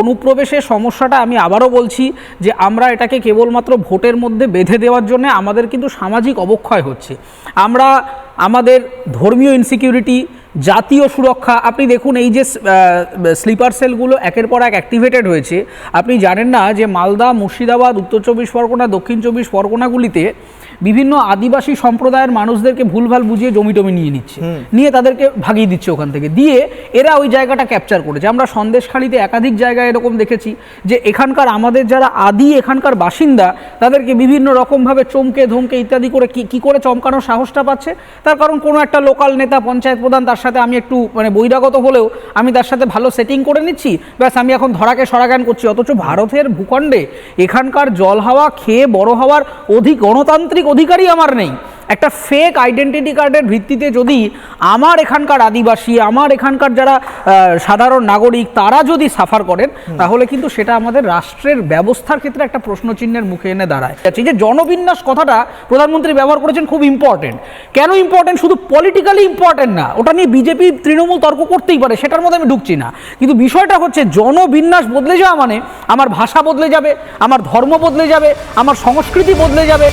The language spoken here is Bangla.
অনুপ্রবেশের সমস্যাটা আমি আবারও বলছি যে আমরা এটাকে কেবলমাত্র ভোটের মধ্যে বেঁধে দেওয়ার জন্য আমাদের কিন্তু সামাজিক অবক্ষয় হচ্ছে। আমরা আমাদের ধর্মীয় ইনসিকিউরিটি জাতীয় সুরক্ষা, আপনি দেখুন এই যে স্লিপার সেলগুলো একের পর এক অ্যাক্টিভেটেড হয়েছে। আপনি জানেন না যে মালদা, মুর্শিদাবাদ, উত্তর চব্বিশ পরগনা, দক্ষিণ চব্বিশ পরগনাগুলিতে বিভিন্ন আদিবাসী সম্প্রদায়ের মানুষদেরকে ভুলভাল বুঝিয়ে জমি টমি নিয়ে নিচ্ছে। নিয়ে তাদেরকে ভাগিয়ে দিচ্ছে ওখান থেকে। দিয়ে এরা ওই জায়গাটা ক্যাপচার করেছে। আমরা সন্দেশখালিতে একাধিক জায়গায় এরকম দেখেছি যে এখানকার আমাদের যারা আদি এখানকার বাসিন্দা তাদেরকে বিভিন্ন রকমভাবে চমকে ধমকে ইত্যাদি করে কি কী করে চমকানোর সাহসটা পাচ্ছে? তার কারণ কোনো একটা লোকাল নেতা পঞ্চায়েত প্রধান তার সাথে আমি একটু মানে বহিরাগত হলেও আমি তার সাথে ভালো সেটিং করে নিচ্ছি। ব্যাস আমি এখন ধরাকে সরাগান করছি। অথচ ভারতের ভূখণ্ডে এখানকার জল হাওয়া খেয়ে বড় হওয়ার অধিক গণতান্ত্রিক অধিকারই আমার নেই। একটা ফেক আইডেন্টিটি কার্ডের ভিত্তিতে যদি আমার এখানকার আদিবাসী আমার এখানকার যারা সাধারণ নাগরিক তারা যদি সাফার করেন তাহলে কিন্তু সেটা আমাদের রাষ্ট্রের ব্যবস্থার ক্ষেত্রে একটা প্রশ্নচিহ্নের মুখে এনে দাঁড়ায়। আচ্ছা, যে জনবিন্যাস কথাটা প্রধানমন্ত্রী ব্যবহার করেছেন খুব ইম্পর্টেন্ট কেন ইম্পর্টেন্ট শুধু পলিটিক্যালি ইম্পর্টেন্ট না ওটা নিয়ে বিজেপি তৃণমূল তর্ক করতেই পারে সেটার মধ্যে আমি ঢুকছি না। কিন্তু বিষয়টা হচ্ছে জনবিন্যাস বদলে যাওয়া মানে আমার ভাষা বদলে যাবে আমার ধর্ম বদলে যাবে আমার সংস্কৃতি বদলে যাবে।